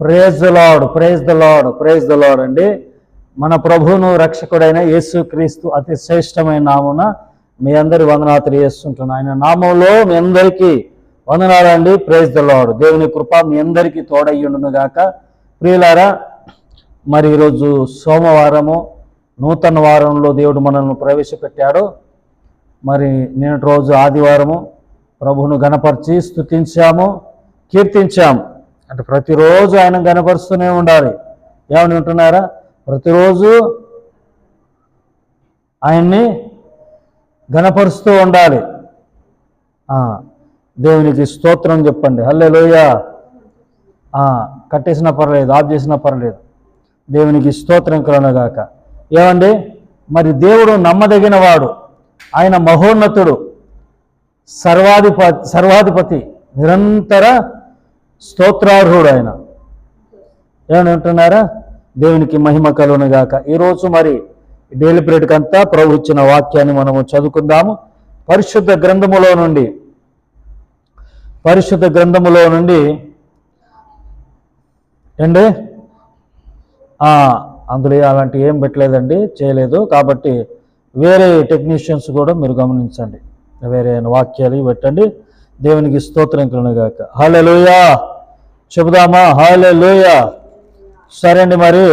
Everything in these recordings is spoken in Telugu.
Praise the Lord praise the Lord praise the Lord అండి. మన ప్రభువును రక్షకుడైన యేసు క్రీస్తు అతి శ్రేష్టమైన నామున మీ అందరి వందనాలు తెలియజేస్తుంటున్నాను. ఆయన నామంలో మీ అందరికీ వందనాలండి ప్రేజ్ ద లాడ్ దేవుని కృప మీ అందరికీ తోడయ్యుండును గాక ప్రియులారా మరి ఈరోజు సోమవారము నూతన వారంలో దేవుడు మనల్ని ప్రవేశపెట్టాడు. మరి నిన్నటి రోజు ఆదివారము ప్రభును గణపరిచి స్తుతించాము కీర్తించాము. అంటే ప్రతిరోజు ఆయన గణపరుస్తూనే ఉండాలి. ఏమని ఉంటున్నారా? ప్రతిరోజు ఆయన్ని గణపరుస్తూ ఉండాలి. దేవునికి స్తోత్రం చెప్పండి. హల్లే కట్టేసినా పర్లేదు ఆఫ్ చేసినా పర్లేదు. దేవునికి స్తోత్రం కలనగాక ఏమండి? మరి దేవుడు నమ్మదగిన వాడు ఆయన మహోన్నతుడు. సర్వాధిపతి సర్వాధిపతి. నిరంతర స్తోత్రార్హుడు ఆయన ఏమని అంటున్నారా దేవునికి మహిమ కలుగునుగాక. ఈరోజు మరి డైలీ పీరియడ్కి అంతా ప్రభు ఇచ్చిన వాక్యాన్ని మనము చదువుకుందాము. పరిశుద్ధ గ్రంథములో నుండి పరిశుద్ధ గ్రంథములో నుండి ఏండి అందులో అలాంటి ఏం పెట్టలేదండి చేయలేదు. కాబట్టి వేరే టెక్నీషియన్స్ కూడా మీరు గమనించండి. వేరే వాక్యాలు పెట్టండి. దేవునికి స్తోత్రం కలుగునుగాక. హలో చెబుదామా? హాలెలుయా సరే అండి మరి.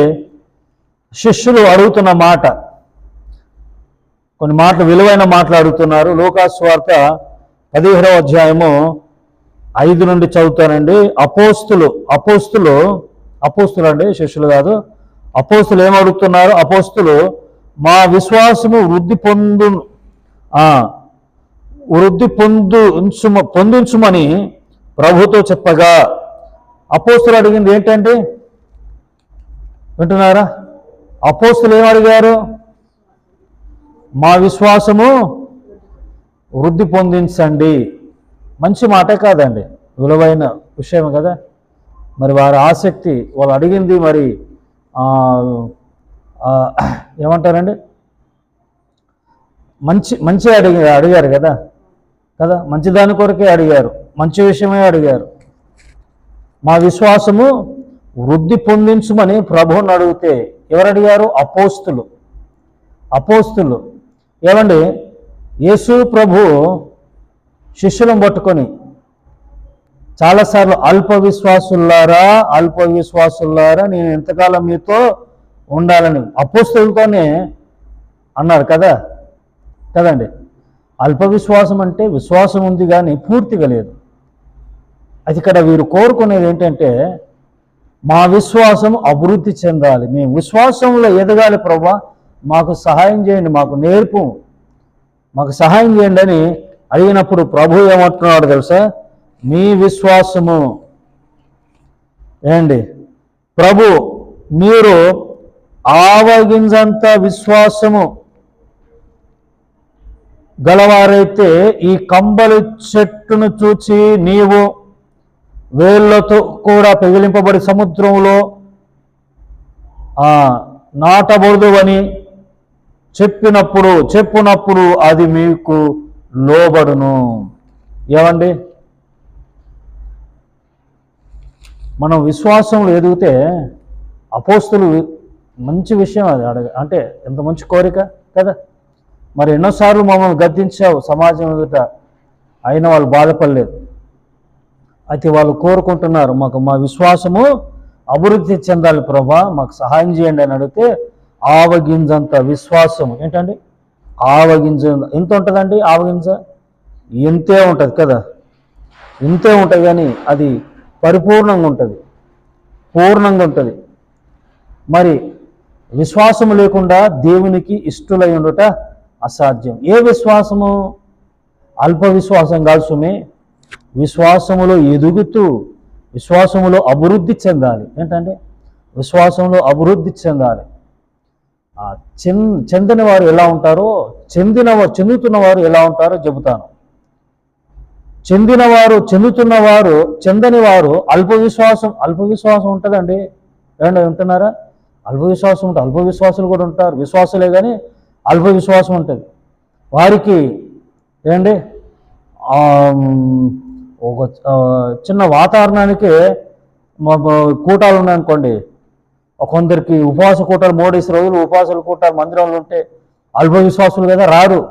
శిష్యులు అడుగుతున్న మాట. కొన్ని మాటలు విలువైన మాటలు అడుగుతున్నారు. లోకాస్వార్త పదిహేడవ అధ్యాయము ఐదు నుండి చదువుతానండి. అపోస్తులు అపోస్తులు అపోస్తులు అండి శిష్యులు కాదు. అపోస్తులు ఏం అడుగుతున్నారు? అపోస్తులు మా విశ్వాసము వృద్ధి పొందు వృద్ధి పొందు పొందించుమని ప్రభుతో చెప్పగా అపోస్తులు అడిగింది ఏంటండి? వింటున్నారా? అపోస్తులు ఏం అడిగారు? మా విశ్వాసము వృద్ధి పొందించండి. మంచి మాటే కాదండి విలువైన విషయం కదా. మరి వారి ఆసక్తి వాళ్ళు అడిగింది మరి ఏమంటారండి? మంచి మంచి అడిగి అడిగారు కదా. కదా మంచి దాని కొరకే అడిగారు మంచి విషయమే అడిగారు. మా విశ్వాసము వృద్ధి పొందించుమని ప్రభువుని అడిగితే ఎవరు అడిగారు అపోస్తులు. అపోస్తులు. ఏమండి? యేసు ప్రభు శిష్యులను పట్టుకొని చాలాసార్లు అల్ప విశ్వాసులారా అల్ప విశ్వాసులారా నేను ఎంతకాలం మీతో ఉండాలని అపోస్తులతోనే అన్నారు కదా? కదండి? అల్ప విశ్వాసం అంటే విశ్వాసం ఉంది కానీ పూర్తిగా లేదు. అది ఇక్కడ వీరు కోరుకునేది ఏంటంటే మా విశ్వాసం అభివృద్ధి చెందాలి. మేము విశ్వాసంలో ఎదగాలి ప్రభా మాకు సహాయం చేయండి మాకు నేర్పు. మాకు సహాయం చేయండి అని అడిగినప్పుడు ప్రభు ఏమంటున్నాడు తెలుసా? మీ విశ్వాసము. ఏండి ప్రభు మీరు ఆవగింజంత విశ్వాసము గలవారైతే ఈ కంబలి చెట్టును చూచి నీవు వేళ్ళతో కూడా పెగిలింపబడి సముద్రంలో నాటబడదు అని చెప్పినప్పుడు చెప్పునప్పుడు అది మీకు లోబడును. ఏమండి? మనం విశ్వాసంలో ఎదిగితే అపోస్తులు మంచి విషయం అది అడగ అంటే ఎంత మంచి కోరిక కదా? మరి ఎన్నోసార్లు మమ్మల్ని గద్దించావు సమాజం ఎదుట. అయినా వాళ్ళు బాధపడలేదు. అయితే వాళ్ళు కోరుకుంటున్నారు మాకు మా విశ్వాసము అభివృద్ధి చెందాలి ప్రభా మాకు సహాయం చేయండి అని అడిగితే ఆవగింజంత విశ్వాసం ఏంటండి? ఆవగింజ ఎంత ఉంటుందండి ఆవగింజ? ఇంతే ఉంటుంది కదా? ఇంతే ఉంటుంది కానీ అది పరిపూర్ణంగా ఉంటుంది. పూర్ణంగా ఉంటుంది. మరి విశ్వాసము లేకుండా దేవునికి ఇష్టలై ఉండట అసాధ్యం. ఏ విశ్వాసము? అల్ప విశ్వాసం కాదు సుమే. విశ్వాసములో ఎదుగుతూ విశ్వాసములో అభివృద్ధి చెందాలి. ఏంటంటే విశ్వాసంలో అభివృద్ధి చెందాలి. ఆ చెం చెందిన వారు ఎలా ఉంటారో చెందిన చెందుతున్న వారు ఎలా ఉంటారో చెబుతాను. చెందినవారు చెందుతున్నవారు చెందని వారు అల్ప విశ్వాసం అల్ప విశ్వాసం ఉంటుందండి. ఏమన్నా ఉంటున్నారా అల్ప విశ్వాసం ఉంటుంది అల్ప విశ్వాసులు కూడా ఉంటారు. విశ్వాసులే కానీ అల్ప విశ్వాసం ఉంటుంది. వారికి ఏండి ఒక చిన్న వాతావరణానికి మా- కూటాలు ఉన్నాయనుకోండి. కొందరికి ఉపవాస కూటాలు మూడేసి రోజులు ఉపవాసాల కూటాలు మందిరంలో ఉంటే అల్ప విశ్వాసులు కదా రారు.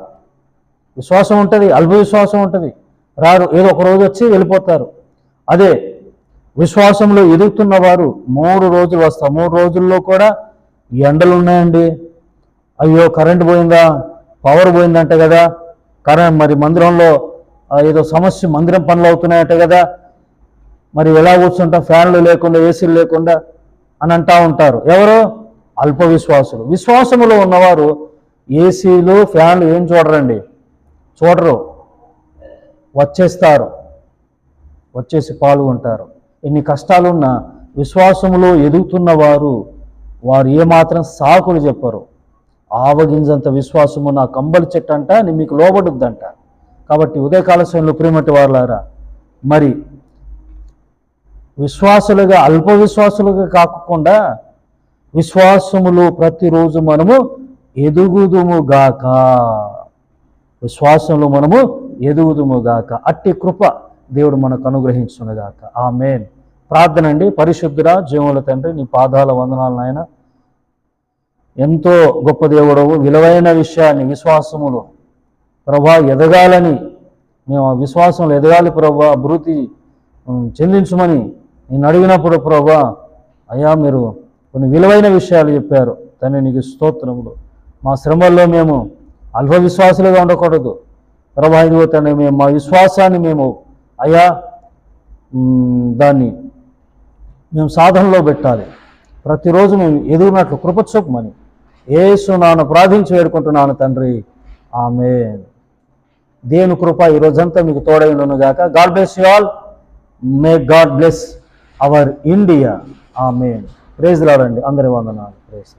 విశ్వాసం ఉంటుంది అల్ప విశ్వాసం ఉంటుంది రారు. ఏదో ఒక రోజు వచ్చి వెళ్ళిపోతారు. అదే విశ్వాసంలో ఎదుగుతున్న వారు మూడు రోజులు వస్తారు. మూడు రోజుల్లో కూడా ఎండలు ఉన్నాయండి. అయ్యో కరెంట్ పోయిందా? పవర్ పోయిందంటే కదా. కరెంట్ మరి మందిరంలో ఏదో సమస్య మందిరం పనులు అవుతున్నాయట కదా. మరి ఎలా కూర్చుంటాం? ఫ్యాన్లు లేకుండా ఏసీలు లేకుండా అని అంటా ఉంటారు. ఎవరు? అల్ప విశ్వాసులు. విశ్వాసములో ఉన్నవారు ఏసీలు ఫ్యాన్లు ఏం చూడరండి? చూడరు. వచ్చేస్తారు. వచ్చేసి పాల్గొంటారు. ఎన్ని కష్టాలున్నా విశ్వాసములో ఎదుగుతున్న వారు వారు ఏమాత్రం సాకులు చెప్పరు. ఆవగింజంత విశ్వాసము నా కంబలి చెట్టు అంట నేను మీకు లోబడుద్దంట. కాబట్టి ఉదయకాల సమయంలో ప్రేమటి వారులారా మరి విశ్వాసులుగా అల్ప విశ్వాసులుగా కాకుండా విశ్వాసములో ప్రతిరోజు మనము ఎదుగుదుము గాక. విశ్వాసంలో మనము ఎదుగుదుము గాక. అట్టి కృప దేవుడు మనకు అనుగ్రహించునుగాక ఆమేన్. ప్రార్థన అండి. పరిశుద్ధుడా జీవముల తండ్రి నీ పాదాల వందనాలు నాయన. ఎంతో గొప్ప దేవుడవు. విలువైన విషయాన్ని విశ్వాసములో ప్రభా ఎదగాలని మేము ఆ విశ్వాసంలో ఎదగాలి ప్రభా అభివృద్ధి చెందించమని నేను అడిగినప్పుడు ప్రభా అయ్యా మీరు కొన్ని విలువైన విషయాలు చెప్పారు. తండ్రి నీకు స్తోత్రములు. మా శ్రమల్లో మేము అల్ప విశ్వాసులుగా ఉండకూడదు. ప్రభా తన తండ్రి మేము మా విశ్వాసాన్ని మేము అయ్యా దాన్ని మేము సాధనలో పెట్టాలి. ప్రతిరోజు మేము ఎదుగునట్లు కృప ఏసు నాను ప్రార్థించి వేడుకుంటున్నాను తండ్రి. ఆమె దేవుని కృప ఈ రోజంతా మీకు తోడై గాక. God bless you all may God bless our India ah may praise రాడండి అందరి వందనాలు. ప్రేజ్